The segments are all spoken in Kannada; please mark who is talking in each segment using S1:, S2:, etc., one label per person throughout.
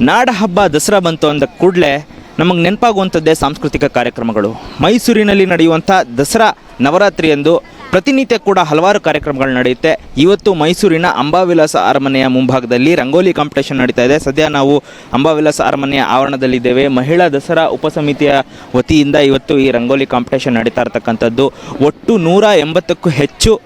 S1: ನಾಡ ಹಬ್ಬ ದಸರಾ ಬಂತು ಅಂದ ಕೂಡಲೇ ನಮಗೆ ನೆನಪಾಗುವಂಥದ್ದೇ ಸಾಂಸ್ಕೃತಿಕ ಕಾರ್ಯಕ್ರಮಗಳು. ಮೈಸೂರಿನಲ್ಲಿ ನಡೆಯುವಂಥ ದಸರಾ ನವರಾತ್ರಿಯಂದು ಪ್ರತಿನಿತ್ಯ ಕೂಡ ಹಲವಾರು ಕಾರ್ಯಕ್ರಮಗಳು ನಡೆಯುತ್ತೆ. ಇವತ್ತು ಮೈಸೂರಿನ ಅಂಬಾವಿಲಾಸ ಅರಮನೆಯ ಮುಂಭಾಗದಲ್ಲಿ ರಂಗೋಲಿ ಕಾಂಪಿಟೇಷನ್ ನಡೀತಾ ಇದೆ. ಸದ್ಯ ನಾವು ಅಂಬಾವಿಲಾಸ ಅರಮನೆಯ ಆವರಣದಲ್ಲಿದ್ದೇವೆ. ಮಹಿಳಾ ದಸರಾ ಉಪಸಮಿತಿಯ ವತಿಯಿಂದ ಇವತ್ತು ಈ ರಂಗೋಲಿ ಕಾಂಪಿಟೇಷನ್ ನಡೀತಾ ಇರತಕ್ಕಂಥದ್ದು. ಒಟ್ಟು ನೂರ ಎಂಬತ್ತಕ್ಕೂ ಹೆಚ್ಚು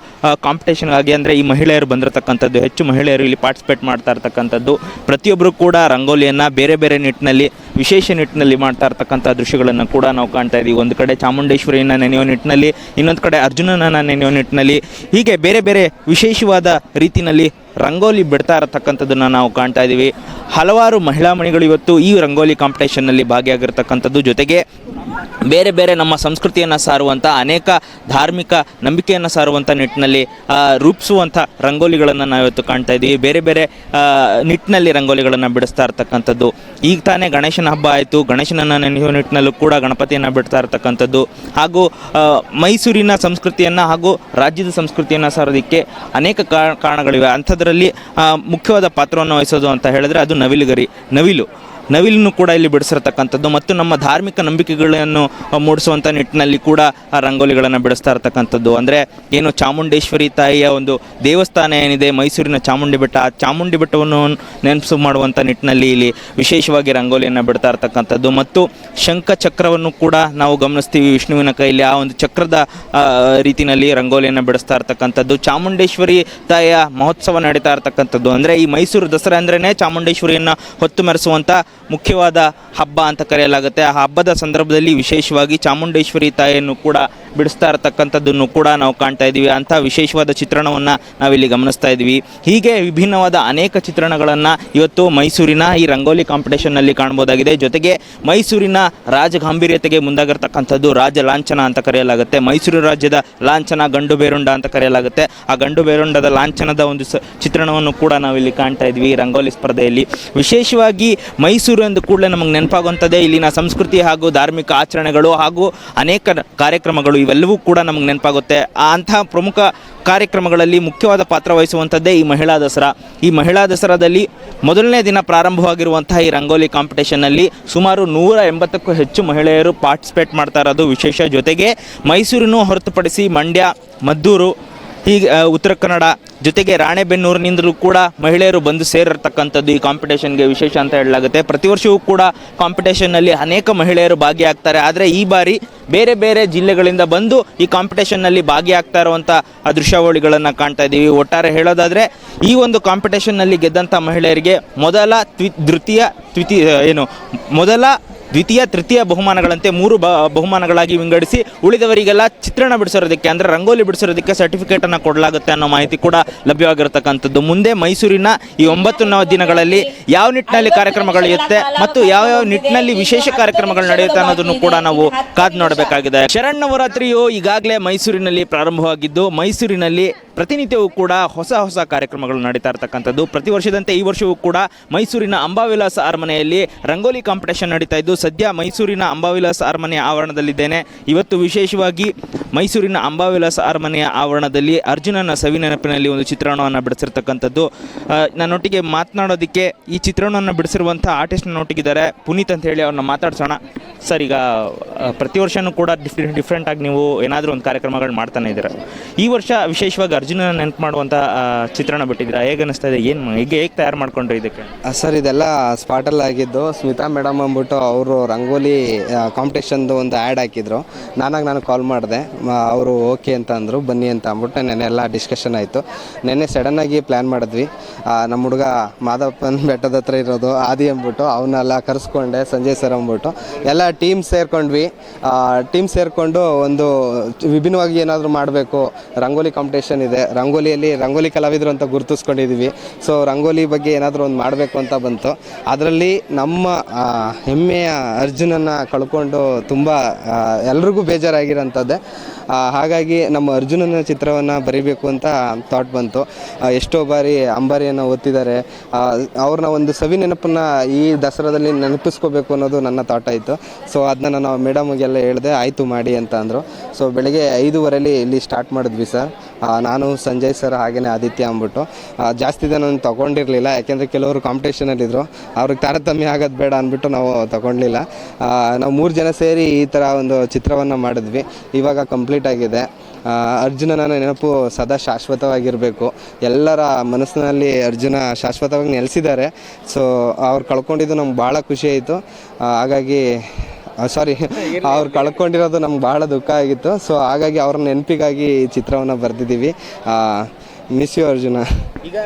S1: ಕಾಂಪಿಟೇಷನ್ ಆಗಿ ಅಂದರೆ ಈ ಮಹಿಳೆಯರು ಬಂದಿರತಕ್ಕಂಥದ್ದು, ಹೆಚ್ಚು ಮಹಿಳೆಯರು ಇಲ್ಲಿ ಪಾರ್ಟಿಸಿಪೇಟ್ ಮಾಡ್ತಾ ಇರ್ತಕ್ಕಂಥದ್ದು. ಪ್ರತಿಯೊಬ್ಬರು ಕೂಡ ರಂಗೋಲಿಯನ್ನು ಬೇರೆ ಬೇರೆ ನಿಟ್ಟಿನಲ್ಲಿ, ವಿಶೇಷ ನಿಟ್ಟಿನಲ್ಲಿ ಮಾಡ್ತಾ ಇರ್ತಕ್ಕಂಥ ದೃಶ್ಯಗಳನ್ನು ಕೂಡ ನಾವು ಕಾಣ್ತಾ ಇದ್ದೀವಿ ಒಂದು ಕಡೆ ಚಾಮುಂಡೇಶ್ವರಿಯನ್ನು ನೆನೆಯೋ ನಿಟ್ಟಿನಲ್ಲಿ, ಇನ್ನೊಂದು ಕಡೆ ಅರ್ಜುನನನ್ನು ನೆನೆಯೋ ನಿಟ್ಟಿನಲ್ಲಿ, ಹೀಗೆ ಬೇರೆ ಬೇರೆ ವಿಶೇಷವಾದ ರೀತಿಯಲ್ಲಿ ರಂಗೋಲಿ ಬಿಡ್ತಾ ಇರತಕ್ಕಂಥದ್ದನ್ನು ನಾವು ಕಾಣ್ತಾ ಇದ್ದೀವಿ ಹಲವಾರು ಮಹಿಳಾ ಮಣಿಗಳು ಇವತ್ತು ಈ ರಂಗೋಲಿ ಕಾಂಪಿಟೇಷನ್ನಲ್ಲಿ ಭಾಗಿಯಾಗಿರ್ತಕ್ಕಂಥದ್ದು. ಜೊತೆಗೆ ಬೇರೆ ಬೇರೆ ನಮ್ಮ ಸಂಸ್ಕೃತಿಯನ್ನು ಸಾರುವಂಥ ಅನೇಕ ಧಾರ್ಮಿಕ ನಂಬಿಕೆಯನ್ನು ಸಾರುವಂಥ ನಿಟ್ಟಿನಲ್ಲಿ ರೂಪಿಸುವಂಥ ರಂಗೋಲಿಗಳನ್ನು ನಾವಿವತ್ತು ಕಾಣ್ತಾ ಇದ್ದೀವಿ ಬೇರೆ ಬೇರೆ ನಿಟ್ಟಿನಲ್ಲಿ ರಂಗೋಲಿಗಳನ್ನು ಬಿಡಿಸ್ತಾ ಇರ್ತಕ್ಕಂಥದ್ದು. ಈಗ ತಾನೇ ಗಣೇಶನ ಹಬ್ಬ ಆಯಿತು. ಗಣೇಶನನ್ನು ನೆನೆಯುವ ನಿಟ್ಟಿನಲ್ಲೂ ಕೂಡ ಗಣಪತಿಯನ್ನು ಬಿಡ್ತಾ ಇರ್ತಕ್ಕಂಥದ್ದು. ಹಾಗೂ ಮೈಸೂರಿನ ಸಂಸ್ಕೃತಿಯನ್ನು ಹಾಗೂ ರಾಜ್ಯದ ಸಂಸ್ಕೃತಿಯನ್ನು ಸಾರೋದಕ್ಕೆ ಅನೇಕ ಕಾರಣಗಳಿವೆ. ಅಂಥದ್ರಲ್ಲಿ ಮುಖ್ಯವಾದ ಪಾತ್ರವನ್ನು ವಹಿಸೋದು ಅಂತ ಹೇಳಿದ್ರೆ ಅದು ನವಿಲುಗರಿ. ನವಿಲು. ನವಿಲನ್ನು ಕೂಡ ಇಲ್ಲಿ ಬಿಡಿಸಿರ್ತಕ್ಕಂಥದ್ದು ಮತ್ತು ನಮ್ಮ ಧಾರ್ಮಿಕ ನಂಬಿಕೆಗಳನ್ನು ಮೂಡಿಸುವಂಥ ನಿಟ್ಟಿನಲ್ಲಿ ಕೂಡ ಆ ರಂಗೋಲಿಗಳನ್ನು ಬಿಡಿಸ್ತಾ ಇರ್ತಕ್ಕಂಥದ್ದು. ಅಂದರೆ ಏನು ಚಾಮುಂಡೇಶ್ವರಿ ತಾಯಿಯ ಒಂದು ದೇವಸ್ಥಾನ ಏನಿದೆ, ಮೈಸೂರಿನ ಚಾಮುಂಡಿ ಬೆಟ್ಟ, ಆ ಚಾಮುಂಡಿ ಬೆಟ್ಟವನ್ನು ನೆನಪು ಮಾಡುವಂಥ ನಿಟ್ಟಿನಲ್ಲಿ ಇಲ್ಲಿ ವಿಶೇಷವಾಗಿ ರಂಗೋಲಿಯನ್ನು ಬಿಡ್ತಾ ಇರ್ತಕ್ಕಂಥದ್ದು. ಮತ್ತು ಶಂಖ ಚಕ್ರವನ್ನು ಕೂಡ ನಾವು ಗಮನಿಸ್ತೀವಿ ವಿಷ್ಣುವಿನ ಕೈಯಲ್ಲಿ ಆ ಒಂದು ಚಕ್ರದ ರೀತಿಯಲ್ಲಿ ರಂಗೋಲಿಯನ್ನು ಬಿಡಿಸ್ತಾ ಇರ್ತಕ್ಕಂಥದ್ದು. ಚಾಮುಂಡೇಶ್ವರಿ ತಾಯಿಯ ಮಹೋತ್ಸವ ನಡೀತಾ ಇರ್ತಕ್ಕಂಥದ್ದು. ಅಂದರೆ ಈ ಮೈಸೂರು ದಸರಾ ಅಂದ್ರೇ ಚಾಮುಂಡೇಶ್ವರಿಯನ್ನು ಹೊತ್ತು ಮೆರೆಸುವಂಥ ಮುಖ್ಯವಾದ ಹಬ್ಬ ಅಂತ ಕರೆಯಲಾಗುತ್ತೆ. ಆ ಹಬ್ಬದ ಸಂದರ್ಭದಲ್ಲಿ ವಿಶೇಷವಾಗಿ ಚಾಮುಂಡೇಶ್ವರಿ ತಾಯಿಯನ್ನು ಕೂಡ ಬಿಡಿಸ್ತಾ ಇರತಕ್ಕಂಥದ್ದನ್ನು ಕೂಡ ನಾವು ಕಾಣ್ತಾ ಇದ್ದೀವಿ. ಅಂಥ ವಿಶೇಷವಾದ ಚಿತ್ರಣವನ್ನು ನಾವಿಲ್ಲಿ ಗಮನಿಸ್ತಾ ಇದ್ದೀವಿ. ಹೀಗೆ ವಿಭಿನ್ನವಾದ ಅನೇಕ ಚಿತ್ರಣಗಳನ್ನು ಇವತ್ತು ಮೈಸೂರಿನ ಈ ರಂಗೋಲಿ ಕಾಂಪಿಟೇಷನ್ನಲ್ಲಿ ಕಾಣ್ಬೋದಾಗಿದೆ ಜೊತೆಗೆ ಮೈಸೂರಿನ ರಾಜಗಾಂಭೀರ್ಯತೆಗೆ ಮುಂದಾಗಿರ್ತಕ್ಕಂಥದ್ದು ರಾಜ ಲಾಂಛನ ಅಂತ ಕರೆಯಲಾಗುತ್ತೆ. ಮೈಸೂರು ರಾಜ್ಯದ ಲಾಂಛನ ಗಂಡು ಬೇರುಂಡ ಅಂತ ಕರೆಯಲಾಗುತ್ತೆ. ಆ ಗಂಡು ಬೇರುಂಡದ ಲಾಂಛನದ ಒಂದು ಚಿತ್ರಣವನ್ನು ಕೂಡ ನಾವಿಲ್ಲಿ ಕಾಣ್ತಾ ಇದ್ವಿ ರಂಗೋಲಿ ಸ್ಪರ್ಧೆಯಲ್ಲಿ. ವಿಶೇಷವಾಗಿ ಮೈಸೂರು ಎಂದು ಕೂಡಲೇ ನಮಗೆ ನೆನಪಾಗುವಂಥದ್ದೇ ಇಲ್ಲಿನ ಸಂಸ್ಕೃತಿ ಹಾಗೂ ಧಾರ್ಮಿಕ ಆಚರಣೆಗಳು ಹಾಗೂ ಅನೇಕ ಕಾರ್ಯಕ್ರಮಗಳು ಇವೆಲ್ಲವೂ ಕೂಡ ನಮಗೆ ನೆನಪಾಗುತ್ತೆ. ಅಂತಹ ಪ್ರಮುಖ ಕಾರ್ಯಕ್ರಮಗಳಲ್ಲಿ ಮುಖ್ಯವಾದ ಪಾತ್ರ ವಹಿಸುವಂಥದ್ದೇ ಈ ಮಹಿಳಾ ದಸರಾ. ಈ ಮಹಿಳಾ ದಸರಾದಲ್ಲಿ ಮೊದಲನೇ ದಿನ ಪ್ರಾರಂಭವಾಗಿರುವಂತಹ ಈ ರಂಗೋಲಿ ಕಾಂಪಿಟೇಷನ್ನಲ್ಲಿ ಸುಮಾರು ನೂರ ಎಂಬತ್ತಕ್ಕೂ ಹೆಚ್ಚು ಮಹಿಳೆಯರು ಪಾರ್ಟಿಸಿಪೇಟ್ ಮಾಡ್ತಾ ಇರೋದು ವಿಶೇಷ. ಜೊತೆಗೆ ಮೈಸೂರಿನೂ ಹೊರತುಪಡಿಸಿ ಮಂಡ್ಯ, ಮದ್ದೂರು, ಹೀಗೆ, ಉತ್ತರ ಕನ್ನಡ ಜೊತೆಗೆ ರಾಣೆಬೆನ್ನೂರಿನಿಂದಲೂ ಕೂಡ ಮಹಿಳೆಯರು ಬಂದು ಸೇರಿರ್ತಕ್ಕಂಥದ್ದು ಈ ಕಾಂಪಿಟೇಷನ್ಗೆ ವಿಶೇಷ ಅಂತ ಹೇಳಲಾಗುತ್ತೆ. ಪ್ರತಿ ವರ್ಷವೂ ಕೂಡ ಕಾಂಪಿಟೇಷನ್ನಲ್ಲಿ ಅನೇಕ ಮಹಿಳೆಯರು ಭಾಗಿಯಾಗ್ತಾರೆ. ಆದರೆ ಈ ಬಾರಿ ಬೇರೆ ಬೇರೆ ಜಿಲ್ಲೆಗಳಿಂದ ಬಂದು ಈ ಕಾಂಪಿಟೇಷನ್ನಲ್ಲಿ ಭಾಗಿಯಾಗ್ತಾ ಇರುವಂಥ ದೃಶ್ಯಾವಳಿಗಳನ್ನು ಕಾಣ್ತಾ ಇದ್ದೀವಿ. ಒಟ್ಟಾರೆ ಹೇಳೋದಾದರೆ ಈ ಒಂದು ಕಾಂಪಿಟೇಷನ್ನಲ್ಲಿ ಗೆದ್ದಂಥ ಮಹಿಳೆಯರಿಗೆ ಮೊದಲ ತ್ವಿ, ತೃತೀಯ ದ್ವಿತೀಯ ಏನು, ಮೊದಲ ದ್ವಿತೀಯ, ತೃತೀಯ ಬಹುಮಾನಗಳಂತೆ ಮೂರು ಬ, ಬಹುಮಾನಗಳಾಗಿ ವಿಂಗಡಿಸಿ ಉಳಿದವರಿಗೆಲ್ಲ ಚಿತ್ರಣ ಬಿಡಿಸೋದಕ್ಕೆ ಅಂದರೆ ರಂಗೋಲಿ ಬಿಡಿಸೋದಕ್ಕೆ ಸರ್ಟಿಫಿಕೇಟನ್ನು ಕೊಡಲಾಗುತ್ತೆ ಅನ್ನೋ ಮಾಹಿತಿ ಕೂಡ ಲಭ್ಯವಾಗಿರತಕ್ಕಂಥದ್ದು. ಮುಂದೆ ಮೈಸೂರಿನ ಈ ಒಂಬತ್ತು ದಿನಗಳಲ್ಲಿ ಯಾವ ನಿಟ್ಟಿನಲ್ಲಿ ಕಾರ್ಯಕ್ರಮಗಳು ಇರುತ್ತೆ ಮತ್ತು ಯಾವ ಯಾವ ನಿಟ್ಟಿನಲ್ಲಿ ವಿಶೇಷ ಕಾರ್ಯಕ್ರಮಗಳು ನಡೆಯುತ್ತೆ ಅನ್ನೋದನ್ನು ಕೂಡ ನಾವು ಕಾದು ನೋಡಬೇಕಾಗಿದೆ. ಶರಣ್ಣವರಾತ್ರಿಯು ಈಗಾಗಲೇ ಮೈಸೂರಿನಲ್ಲಿ ಪ್ರಾರಂಭವಾಗಿದ್ದು, ಮೈಸೂರಿನಲ್ಲಿ ಪ್ರತಿನಿತ್ಯವೂ ಕೂಡ ಹೊಸ ಹೊಸ ಕಾರ್ಯಕ್ರಮಗಳು ನಡೀತಾ ಇರತಕ್ಕಂಥದ್ದು. ಪ್ರತಿ ವರ್ಷದಂತೆ ಈ ವರ್ಷವೂ ಕೂಡ ಮೈಸೂರಿನ ಅಂಬಾವಿಲಾಸ ಅರಮನೆಯಲ್ಲಿ ರಂಗೋಲಿ ಕಾಂಪಿಟೇಷನ್ ನಡೀತಾ ಇದ್ದು, ಸದ್ಯ ಮೈಸೂರಿನ ಅಂಬಾವಿಲಾಸ ಅರಮನೆಯ ಆವರಣದಲ್ಲಿದ್ದೇನೆ. ಇವತ್ತು ವಿಶೇಷವಾಗಿ ಮೈಸೂರಿನ ಅಂಬಾವಿಲಾಸ ಅರಮನೆಯ ಆವರಣದಲ್ಲಿ ಅರ್ಜುನನ ಸವಿ ನೆನಪಿನಲ್ಲಿ ಒಂದು ಚಿತ್ರಣವನ್ನು ಬಿಡಿಸಿರ್ತಕ್ಕಂಥದ್ದು. ನನ್ನೊಟ್ಟಿಗೆ ಮಾತನಾಡೋದಕ್ಕೆ ಈ ಚಿತ್ರಣವನ್ನು ಬಿಡಿಸಿರುವಂಥ ಆರ್ಟಿಸ್ಟ್ ನನ್ನೊಟ್ಟಿಗಿದ್ದಾರೆ. ಪುನೀತ್ ಅಂತ ಹೇಳಿ ಅವ್ರನ್ನ ಮಾತಾಡ್ಸೋಣ. ಸರ್, ಈಗ ಪ್ರತಿ ವರ್ಷವೂ ಕೂಡ ಡಿಫ್ರೆಂಟ್ ಡಿಫ್ರೆಂಟ್ ಆಗಿ ನೀವು ಏನಾದರೂ ಒಂದು ಕಾರ್ಯಕ್ರಮಗಳು ಮಾಡ್ತಾನೆ ಇದ್ದೀರಾ? ಈ ವರ್ಷ ವಿಶೇಷವಾಗಿ ಅರ್ಜುನ ನೆನಪು ಮಾಡುವಂಥ ಚಿತ್ರಣ ಬಿಟ್ಟಿದ್ದೀರಾ? ಹೇಗೆ ಅನಿಸ್ತಾ ಇದೆ? ಏನು, ಹೇಗೆ ಹೇಗೆ ತಯಾರು ಮಾಡ್ಕೊಂಡ್ರಿ ಇದಕ್ಕೆ?
S2: ಸರ್, ಇದೆಲ್ಲ ಸ್ಪಾಟಲ್ಲಿ ಆಗಿದ್ದು ಸ್ಮಿತಾ ಮೇಡಮ್ ಅಂದ್ಬಿಟ್ಟು ಅವರು ರಂಗೋಲಿ ಕಾಂಪಿಟೇಷನ್ದು ಒಂದು ಆ್ಯಡ್ ಹಾಕಿದ್ರು. ನಾನಾಗ ನಾನು ಕಾಲ್ ಮಾಡಿದೆ. ಅವರು ಓಕೆ ಅಂತ ಅಂದರು. ಬನ್ನಿ ಅಂತ ಅಂದ್ಬಿಟ್ಟು ನೆನೆ ಎಲ್ಲ ಡಿಸ್ಕಷನ್ ಆಯಿತು. ನೆನ್ನೆ ಸಡನ್ನಾಗಿ ಪ್ಲ್ಯಾನ್ ಮಾಡಿದ್ವಿ. ನಮ್ಮ ಹುಡುಗ ಮಾದಪ್ಪನ ಬೆಟ್ಟದ ಹತ್ರ ಇರೋದು, ಆದಿ ಅಂದ್ಬಿಟ್ಟು ಅವನ್ನೆಲ್ಲ ಕರೆಸ್ಕೊಂಡೆ, ಸಂಜಯ್ ಸರ್ ಅಂದ್ಬಿಟ್ಟು. ಎಲ್ಲ ಟೀಮ್ ಸೇರ್ಕೊಂಡ್ವಿ. ಟೀಮ್ ಸೇರಿಕೊಂಡು ಒಂದು ವಿಭಿನ್ನವಾಗಿ ಏನಾದರೂ ಮಾಡಬೇಕು. ರಂಗೋಲಿ ಕಾಂಪಿಟೇಷನ್ ಇದೆ. ರಂಗೋಲಿಯಲ್ಲಿ ರಂಗೋಲಿ ಕಲಾವಿದರು ಅಂತ ಗುರುತಿಸ್ಕೊಂಡಿದ್ದೀವಿ ಸೊ ರಂಗೋಲಿ ಬಗ್ಗೆ ಏನಾದರೂ ಒಂದು ಮಾಡಬೇಕು ಅಂತ ಬಂತು. ಅದರಲ್ಲಿ ನಮ್ಮ ಹೆಮ್ಮೆಯ ಅರ್ಜುನನ್ನು ಕಳ್ಕೊಂಡು ತುಂಬ ಎಲ್ರಿಗೂ ಬೇಜಾರಾಗಿರೋಂಥದ್ದೇ. ಹಾಗಾಗಿ ನಮ್ಮ ಅರ್ಜುನನ ಚಿತ್ರವನ್ನು ಬರಿಬೇಕು ಅಂತ ಥಾಟ್ ಬಂತು. ಎಷ್ಟೋ ಬಾರಿ ಅಂಬಾರಿಯನ್ನು ಓದ್ತಿದ್ದಾರೆ. ಅವ್ರನ್ನ ಒಂದು ಸವಿ ನೆನಪನ್ನು ಈ ದಸರಾದಲ್ಲಿ ನೆನಪಿಸ್ಕೋಬೇಕು ಅನ್ನೋದು ನನ್ನ ಥಾಟ್ ಆಯಿತು. ಸೊ ಅದನ್ನ ನಾನು ಮೇಡಮ್ಗೆಲ್ಲ ಹೇಳಿದೆ, ಆಯಿತು ಮಾಡಿ ಅಂತ ಅಂದರು. ಸೊ ಬೆಳಗ್ಗೆ ಐದೂವರೆಲಿ ಇಲ್ಲಿ ಸ್ಟಾರ್ಟ್ ಮಾಡಿದ್ವಿ ಸರ್ ನಾನು, ಸಂಜಯ್ ಸರ್ ಹಾಗೆಯೇ ಆದಿತ್ಯ ಅಂದ್ಬಿಟ್ಟು. ಜಾಸ್ತಿ ಜನ ತೊಗೊಂಡಿರಲಿಲ್ಲ, ಯಾಕೆಂದರೆ ಕೆಲವರು ಕಾಂಪಿಟೇಷನಲ್ಲಿದ್ದರು ಅವ್ರಿಗೆ ತಾರತಮ್ಯ ಆಗೋದು ಬೇಡ ಅಂದ್ಬಿಟ್ಟು ನಾವು ತಗೊಳ್ಲಿಲ್ಲ ನಾವು ಮೂರು ಜನ ಸೇರಿ ಈ ಥರ ಒಂದು ಚಿತ್ರವನ್ನು ಮಾಡಿದ್ವಿ. ಇವಾಗ ಕಂಪ್ಲೀಟ್ ಆಗಿದೆ. ಆ, ಅರ್ಜುನನ ನೆನಪು ಸದಾ ಶಾಶ್ವತವಾಗಿರಬೇಕು. ಎಲ್ಲರ ಮನಸ್ಸಿನಲ್ಲಿ ಅರ್ಜುನ ಶಾಶ್ವತವಾಗಿ ನೆಲೆಸಿದ್ದಾರೆ. ಸೊ ಅವ್ರು ಕಳ್ಕೊಂಡಿದ್ದು ನಮ್ಗೆ ಭಾಳ ಖುಷಿ ಆಯಿತು. ಹಾಗಾಗಿ ಸಾರಿ ಅವ್ರು ಕಳ್ಕೊಂಡಿರೋದು ನಮ್ಗೆ ಭಾಳ ದುಃಖ ಆಗಿತ್ತು. ಸೊ ಹಾಗಾಗಿ ಅವ್ರ ನೆನಪಿಗಾಗಿ ಈ ಚಿತ್ರವನ್ನು ಬರೆದಿದ್ದೀವಿ. ಮಿಸ್ ಯು ಅರ್ಜುನ
S1: ಈಗ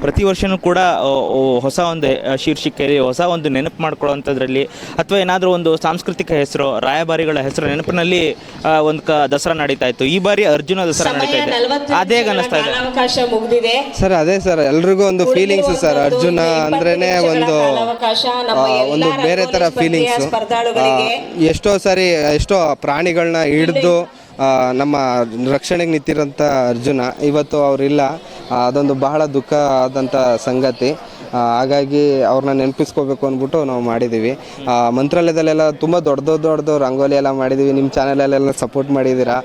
S1: ಪ್ರತಿ ವರ್ಷನೂ ಕೂಡ ಆ, ಓ, ಹೊಸ ಒಂದು ಆ, ಶೀರ್ಷಿಕೆಯಲ್ಲಿ ಹೊಸ ಒಂದು ನೆನಪು ಮಾಡ್ಕೊಳ್ಳೋಂಥದ್ರಲ್ಲಿ ಅಥವಾ ಏನಾದರೂ ಒಂದು ಸಾಂಸ್ಕೃತಿಕ ಹೆಸರು ರಾಯಭಾರಿಗಳ ಹೆಸರು ನೆನಪಿನಲ್ಲಿ ಆ, ಒಂದು ಕ ದಸರಾ ನಡೀತಾ ಇತ್ತು. ಈ ಬಾರಿ ಅರ್ಜುನ ದಸರಾ ನಡೀತಾ ಇದೆ. ಅದೇ ಅನಿಸ್ತಾ ಇದೆ.
S3: ಅವಕಾಶ ಮುಗಿದಿದೆ.
S2: ಸರ್ ಅದೇ ಸರ್ ಎಲ್ರಿಗೂ ಒಂದು ಫೀಲಿಂಗ್ಸ್ ಸರ್ ಅರ್ಜುನ ಅಂದ್ರೇನೆ ಒಂದು ಆ, ಒಂದು ಬೇರೆ ತರ ಫೀಲಿಂಗ್ಸ್
S3: ಸ್ಪರ್ಧಾಳುಗಳಿಗೆ.
S2: ಎಷ್ಟೋ ಸಾರಿ ಎಷ್ಟೋ ಪ್ರಾಣಿಗಳನ್ನ ಹಿಡಿದು ನಮ್ಮ ರಕ್ಷಣೆಗೆ ನಿಂತಿರೋಂಥ ಅರ್ಜುನ ಇವತ್ತು ಅವರಿಲ್ಲ. ಅದೊಂದು ಬಹಳ ದುಃಖ ಆದಂಥ ಸಂಗತಿ. ಹಾಗಾಗಿ ಅವ್ರನ್ನ ನೆನಪಿಸ್ಕೋಬೇಕು ಅಂದ್ಬಿಟ್ಟು ನಾವು ಮಾಡಿದ್ದೀವಿ ಮಂತ್ರಾಲಯದಲ್ಲೆಲ್ಲ ತುಂಬ ದೊಡ್ಡ ದೊಡ್ಡ ದೊಡ್ಡದು ರಂಗೋಲಿ ಎಲ್ಲ ಮಾಡಿದ್ದೀವಿ ನಿಮ್ಮ ಚಾನಲಲ್ಲೆಲ್ಲ ಸಪೋರ್ಟ್ ಮಾಡಿದ್ದೀರಾ?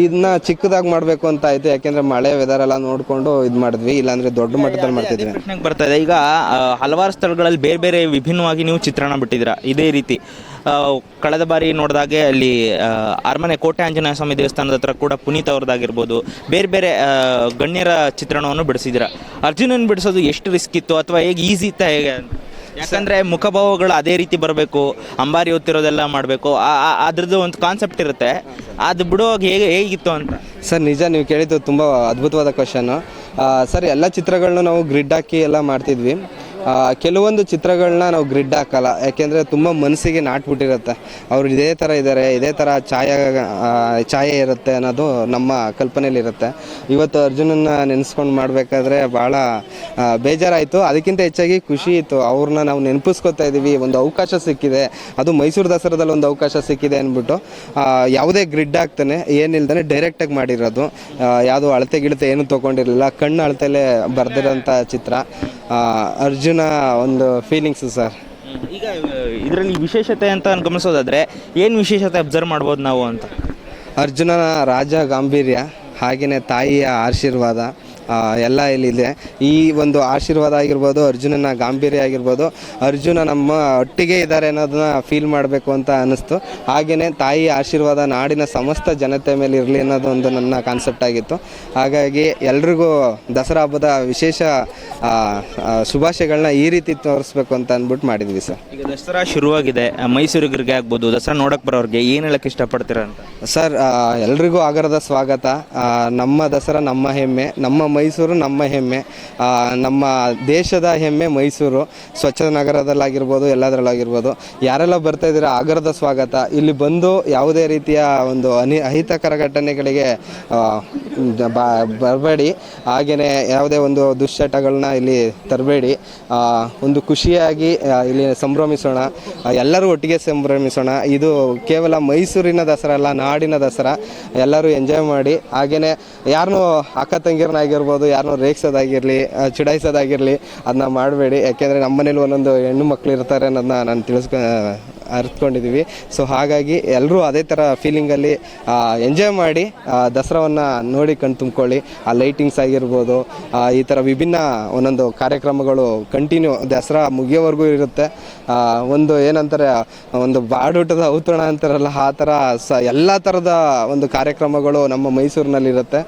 S2: ಇದನ್ನ ಚಿಕ್ಕದಾಗಿ ಮಾಡಬೇಕು ಅಂತ ಆಯಿತು. ಯಾಕೆಂದರೆ ಮಳೆ ವೆದರ್ ಎಲ್ಲ ನೋಡಿಕೊಂಡು ಇದು ಮಾಡಿದ್ವಿ. ಇಲ್ಲಾಂದರೆ ದೊಡ್ಡ ಮಟ್ಟದಲ್ಲಿ ಮಾಡ್ತಿದ್ವಿ.
S1: ಬರ್ತಾ ಇದೆ. ಈಗ ಹಲವಾರು ಸ್ಥಳಗಳಲ್ಲಿ ಬೇರೆ ಬೇರೆ ವಿಭಿನ್ನವಾಗಿ ನೀವು ಚಿತ್ರಣ ಬಿಟ್ಟಿದ್ದೀರಾ? ಇದೇ ರೀತಿ. ಕಳೆದ ಬಾರಿ ನೋಡಿದಾಗೆ ಅಲ್ಲಿ ಅರಮನೆ ಕೋಟೆ ಆಂಜನೇಯ ಸ್ವಾಮಿ ದೇವಸ್ಥಾನದ ಹತ್ರ ಕೂಡ ಪುನೀತ್ ಅವ್ರದ್ದಾಗಿರ್ಬೋದು. ಬೇರೆ ಬೇರೆ ಗಣ್ಯರ ಚಿತ್ರಣವನ್ನು ಬಿಡಿಸಿದ್ದೀರಾ? ಅರ್ಜುನನ್ ಬಿಡಿಸೋದು ಎಷ್ಟು ರಿಸ್ಕ್ ಇತ್ತು? ಅಥವಾ ಹೇಗೆ ಈಸಿ ಇತ್ತ ಹೇಗೆ? ಯಾಕಂದ್ರೆ ಮುಖಭಾವಗಳು ಅದೇ ರೀತಿ ಬರಬೇಕು, ಅಂಬಾರಿ ಓದ್ತಿರೋದೆಲ್ಲ ಮಾಡಬೇಕು. ಅದ್ರದ್ದು ಒಂದು ಕಾನ್ಸೆಪ್ಟ್ ಇರುತ್ತೆ. ಅದು ಬಿಡುವಾಗ ಹೇಗೆ ಹೇಗಿತ್ತು ಅಂತ?
S2: ಸರ್, ನಿಜ ನೀವು ಕೇಳಿದ್ದು ತುಂಬ ಅದ್ಭುತವಾದ ಕ್ವಶನ್ನು ಸರ್, ಎಲ್ಲ ಚಿತ್ರಗಳನ್ನ ನಾವು ಗ್ರಿಡ್ ಹಾಕಿ ಎಲ್ಲ ಮಾಡ್ತಿದ್ವಿ. ಕೆಲವೊಂದು ಚಿತ್ರಗಳನ್ನ ನಾವು ಗ್ರಿಡ್ ಹಾಕಲ್ಲ. ಯಾಕೆಂದರೆ ತುಂಬ ಮನಸ್ಸಿಗೆ ನಾಟ್ಬಿಟ್ಟಿರುತ್ತೆ. ಅವ್ರು ಇದೇ ಥರ ಇದ್ದಾರೆ ಇದೇ ಥರ ಛಾಯ ಛಾಯೆ ಇರುತ್ತೆ ಅನ್ನೋದು ನಮ್ಮ ಕಲ್ಪನೆಯಲ್ಲಿರುತ್ತೆ. ಇವತ್ತು ಅರ್ಜುನನ್ನ ನೆನೆಸ್ಕೊಂಡು ಮಾಡಬೇಕಾದ್ರೆ ಭಾಳ ಬೇಜಾರಾಯಿತು. ಅದಕ್ಕಿಂತ ಹೆಚ್ಚಾಗಿ ಖುಷಿ ಇತ್ತು. ಅವ್ರನ್ನ ನಾವು ನೆನಪಿಸ್ಕೊತಾ ಇದ್ದೀವಿ ಒಂದು ಅವಕಾಶ ಸಿಕ್ಕಿದೆ. ಅದು ಮೈಸೂರು ದಸರಾದಲ್ಲಿ ಒಂದು ಅವಕಾಶ ಸಿಕ್ಕಿದೆ ಅಂದ್ಬಿಟ್ಟು ಯಾವುದೇ ಗ್ರಿಡ್ ಹಾಕ್ತಾನೆ ಏನಿಲ್ದಾನೆ ಡೈರೆಕ್ಟಾಗಿ ಮಾಡಿರೋದು. ಯಾವುದೋ ಅಳತೆ ಗಿಳತೆ ಏನು ತೊಗೊಂಡಿರಲಿಲ್ಲ. ಕಣ್ಣು ಅಳತೆಲೇ ಬರೆದಿರೋಂಥ ಚಿತ್ರ. ಆ, ಅರ್ಜುನ ಒಂದು ಫೀಲಿಂಗ್ಸು ಸರ್
S1: ಈಗ ಇದರಲ್ಲಿ ವಿಶೇಷತೆ ಅಂತ ಗಮನಿಸೋದಾದ್ರೆ ಏನು ವಿಶೇಷತೆ ಅಬ್ಸರ್ವ್ ಮಾಡ್ಬೋದು ನಾವು ಅಂತ?
S2: ಅರ್ಜುನನ ರಾಜ ಗಾಂಭೀರ್ಯ ಹಾಗೆಯೇ ತಾಯಿಯ ಆಶೀರ್ವಾದ ಎಲ್ಲ ಇಲ್ಲಿದೆ. ಈ ಒಂದು ಆಶೀರ್ವಾದ ಆಗಿರ್ಬೋದು ಅರ್ಜುನನ ಗಾಂಭೀರ್ಯ ಆಗಿರ್ಬೋದು ಅರ್ಜುನ ನಮ್ಮ ಒಟ್ಟಿಗೆ ಇದ್ದಾರೆ ಅನ್ನೋದನ್ನ ಫೀಲ್ ಮಾಡಬೇಕು ಅಂತ ಅನ್ನಿಸ್ತು. ಹಾಗೆಯೇ ತಾಯಿ ಆಶೀರ್ವಾದ ನಾಡಿನ ಸಮಸ್ತ ಜನತೆ ಮೇಲೆ ಇರಲಿ ಅನ್ನೋದು ಒಂದು ನನ್ನ ಕಾನ್ಸೆಪ್ಟ್ ಆಗಿತ್ತು. ಹಾಗಾಗಿ ಎಲ್ರಿಗೂ ದಸರಾ ಹಬ್ಬದ ವಿಶೇಷ ಶುಭಾಶಯಗಳನ್ನ ಈ ರೀತಿ ತೋರಿಸ್ಬೇಕು ಅಂತ ಅಂದ್ಬಿಟ್ಟು ಮಾಡಿದ್ವಿ ಸರ್.
S1: ಈಗ ದಸರಾ ಶುರುವಾಗಿದೆ. ಮೈಸೂರಿಗರಿಗೆ ಆಗ್ಬೋದು ದಸರಾ ನೋಡಕ್ಕೆ ಬರೋರಿಗೆ ಏನು ಹೇಳಕ್ಕೆ ಇಷ್ಟಪಡ್ತೀರಾ ಅಂತ?
S2: ಸರ್ ಎಲ್ರಿಗೂ ಆಗರದ ಸ್ವಾಗತ. ನಮ್ಮ ದಸರಾ ನಮ್ಮ ಹೆಮ್ಮೆ ನಮ್ಮ ಮೈಸೂರು ನಮ್ಮ ಹೆಮ್ಮೆ. ನಮ್ಮ ದೇಶದ ಹೆಮ್ಮೆ ಮೈಸೂರು. ಸ್ವಚ್ಛ ನಗರದಲ್ಲಾಗಿರ್ಬೋದು, ಎಲ್ಲದರಲ್ಲಾಗಿರ್ಬೋದು. ಯಾರೆಲ್ಲ ಬರ್ತಾ ಇದ್ದೀರಾ, ಆಗರದ ಸ್ವಾಗತ. ಇಲ್ಲಿ ಬಂದು ಯಾವುದೇ ರೀತಿಯ ಒಂದು ಅನಿ, ಅಹಿತಕರ ಘಟನೆಗಳಿಗೆ ಬರಬೇಡಿ. ಹಾಗೆಯೇ ಯಾವುದೇ ಒಂದು ದುಶ್ಚಟಗಳನ್ನ ಇಲ್ಲಿ ತರಬೇಡಿ. ಒಂದು ಖುಷಿಯಾಗಿ ಇಲ್ಲಿ ಸಂಭ್ರಮಿಸೋಣ. ಎಲ್ಲರೂ ಒಟ್ಟಿಗೆ ಸಂಭ್ರಮಿಸೋಣ. ಇದು ಕೇವಲ ಮೈಸೂರಿನ ದಸರಾ ಅಲ್ಲ, ನಾಡಿನ ದಸರಾ. ಎಲ್ಲರೂ ಎಂಜಾಯ್ ಮಾಡಿ. ಹಾಗೆಯೇ ಯಾರನ್ನೂ ಅಕ್ಕ ತಂಗಿರನ್ನಾಗಿರ್ಬೋದು ಯಾರನ್ನೂ ರೇಗ್ಸೋದಾಗಿರಲಿ ಚುಡಾಯಿಸೋದಾಗಿರಲಿ ಅದನ್ನ ಮಾಡಬೇಡಿ. ಯಾಕೆಂದರೆ ನಮ್ಮ ಮನೇಲಿ ಒಂದೊಂದು ಹೆಣ್ಣು ಮಕ್ಳು ಇರ್ತಾರೆ ಅನ್ನೋದನ್ನ ನಾನು ತಿಳಿಸ್ಕೊ ಅರ್ತ್ಕೊಂಡಿದ್ದೀವಿ ಸೊ ಹಾಗಾಗಿ ಎಲ್ಲರೂ ಅದೇ ಥರ ಫೀಲಿಂಗಲ್ಲಿ ಎಂಜಾಯ್ ಮಾಡಿ ದಸರಾವನ್ನು ನೋಡಿ ಕಣ್ ತುಂಬ್ಕೊಳ್ಳಿ. ಆ ಲೈಟಿಂಗ್ಸ್ ಆಗಿರ್ಬೋದು ಈ ಥರ ವಿಭಿನ್ನ ಒಂದೊಂದು ಕಾರ್ಯಕ್ರಮಗಳು ಕಂಟಿನ್ಯೂ ದಸರಾ ಮುಗಿಯೋವರೆಗೂ ಇರುತ್ತೆ. ಒಂದು ಏನಂತಾರೆ, ಒಂದು ಬಾಡೂಟದ ಔತಣ ಅಂತಾರಲ್ಲ, ಆ ಥರ ಸ, ಎಲ್ಲ ಥರದ ಒಂದು ಕಾರ್ಯಕ್ರಮಗಳು ನಮ್ಮ ಮೈಸೂರಿನಲ್ಲಿರುತ್ತೆ.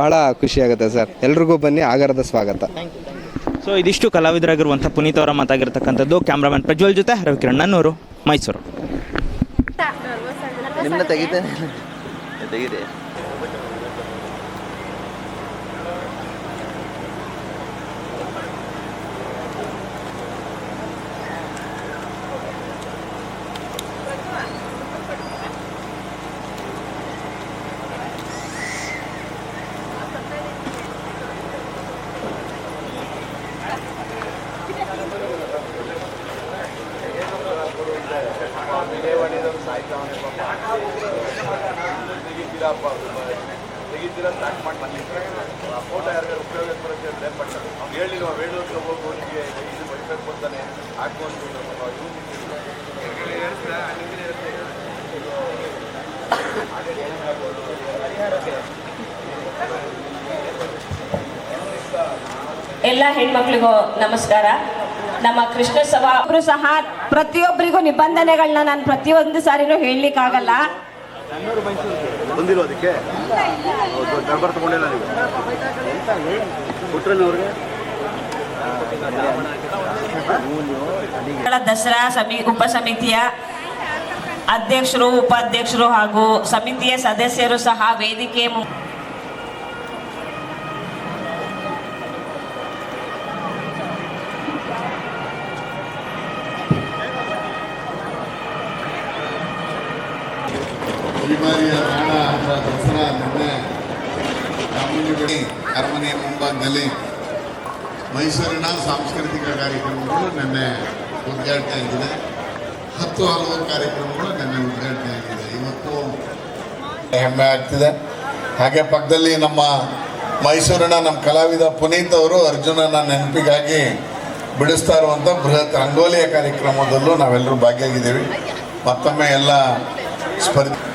S2: ಭಾಳ ಖುಷಿಯಾಗುತ್ತೆ ಸರ್. ಎಲ್ರಿಗೂ ಬನ್ನಿ, ಆಗರದ ಸ್ವಾಗತ.
S1: ಸೊ ಇದಿಷ್ಟು ಕಲಾವಿದರಾಗಿರುವಂಥ ಪುನೀತ್ ಅವರ ಮಾತಾಗಿರ್ತಕ್ಕಂಥದ್ದು ಕ್ಯಾಮ್ರಾಮನ್ ಪ್ರಜ್ವಲ್ ಜೊತೆ ರವಿಕಿರಣ್ ನನ್ನೂರು ಮೈಸೂರು.
S4: ನಿಮ್ಮನ್ನ ತೆಗಿತೇನೆ. ತೆಗಿದೆ
S3: ಎಲ್ಲ ಹೆಣ್ಮಕ್ಳಿಗೂ ನಮಸ್ಕಾರ. ನಮ್ಮ ಕೃಷ್ಣ ಸಭಾ ಅವರು ಸಹ ಪ್ರತಿಯೊಬ್ಬರಿಗೂ ನಿಬಂಧನೆಗಳನ್ನ ನಾನು ಪ್ರತಿಯೊಂದು ಸಾರಿನೂ ಹೇಳಲಿಕ್ಕಾಗಲ್ಲ.
S5: ಬಂದಿರೋ ಅದಕ್ಕೆ?
S3: ದಸರಾ ಸಮಿ ಉಪಸಮಿತಿಯ ಅಧ್ಯಕ್ಷರು ಉಪಾಧ್ಯಕ್ಷರು ಹಾಗೂ ಸಮಿತಿಯ ಸದಸ್ಯರು ಸಹ ವೇದಿಕೆ
S6: ದಸರಾ ನಿನ್ನೆ ಅರಮನೆಯ ಮುಂಭಾಗದಲ್ಲಿ ಮೈಸೂರಿನ ಸಾಂಸ್ಕೃತಿಕ ಕಾರ್ಯಕ್ರಮಗಳು ನಿನ್ನೆ ಉದ್ಘಾಟನೆ ಆಗಿದೆ. ಹತ್ತು ಹಲವು ಕಾರ್ಯಕ್ರಮಗಳು ನಿನ್ನೆ ಉದ್ಘಾಟನೆ ಆಗಿದೆ. ಇವತ್ತು ಹೆಮ್ಮೆ ಆಗ್ತಿದೆ. ಹಾಗೆ ಪಕ್ಕದಲ್ಲಿ ನಮ್ಮ ಮೈಸೂರಿನ ನಮ್ಮ ಕಲಾವಿದ ಪುನೀತ್ ಅವರು ಅರ್ಜುನನ ನೆನಪಿಗಾಗಿ ಬಿಡಿಸ್ತಾ ಇರುವಂಥ ಬೃಹತ್ ರಂಗೋಲಿಯ ಕಾರ್ಯಕ್ರಮದಲ್ಲೂ ನಾವೆಲ್ಲರೂ ಭಾಗಿಯಾಗಿದ್ದೀವಿ. ಮತ್ತೊಮ್ಮೆ ಎಲ್ಲ ಸ್ಪರ್ಧೆ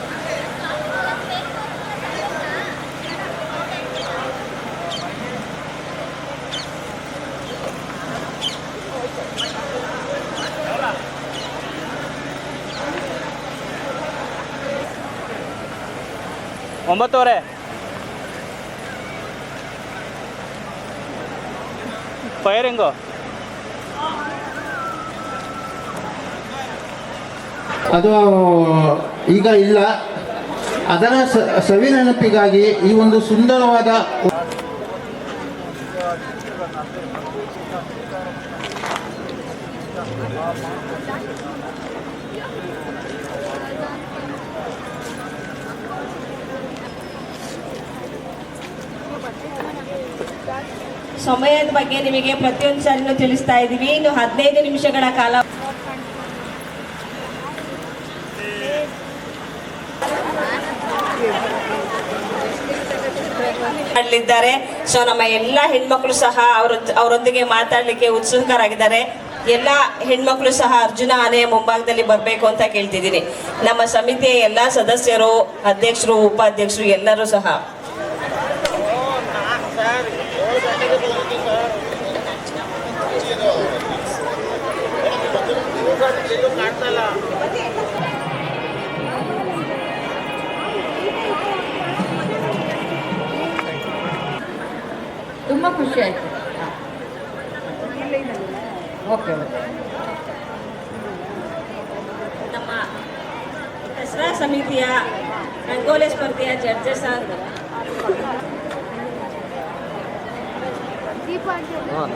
S1: ಒಂಬತ್ತುವರೆ. ಫೈರಿಂಗು.
S7: ಅದು ಈಗ ಇಲ್ಲ. ಅದರ ಸವಿ ನೆನಪಿಗಾಗಿ ಈ ಒಂದು ಸುಂದರವಾದ
S3: ಸಮಯದ ಬಗ್ಗೆ ನಿಮಗೆ ಪ್ರತಿಯೊಂದು ಸಾರಿನೂ ತಿಳಿಸ್ತಾ ಇದ್ದೀವಿ. ಇನ್ನು ಹದಿನೈದು ನಿಮಿಷಗಳ ಕಾಲ. ಮಾಡಲಿದ್ದಾರೆ ಸೊ ನಮ್ಮ ಎಲ್ಲ ಹೆಣ್ಮಕ್ಳು ಸಹ ಅವ್ರ ಅವರೊಂದಿಗೆ ಮಾತಾಡಲಿಕ್ಕೆ ಉತ್ಸುಕರಾಗಿದ್ದಾರೆ. ಎಲ್ಲ ಹೆಣ್ಮಕ್ಳು ಸಹ ಅರ್ಜುನ ಆನೆಯ ಮುಂಭಾಗದಲ್ಲಿ ಬರಬೇಕು ಅಂತ ಕೇಳ್ತಿದ್ದೀನಿ. ನಮ್ಮ ಸಮಿತಿಯ ಎಲ್ಲ ಸದಸ್ಯರು, ಅಧ್ಯಕ್ಷರು, ಉಪಾಧ್ಯಕ್ಷರು ಎಲ್ಲರೂ ಸಹ.
S8: ಖುಷಿ ಆಯಿತು ಓಕೆ ಓಕೆ
S3: ನಮ್ಮ ದಸರಾ ಸಮಿತಿಯ ರಂಗೋಲಿ ಸ್ಪರ್ಧೆಯ ಜಡ್ಜಸ್
S2: ಹಾಂ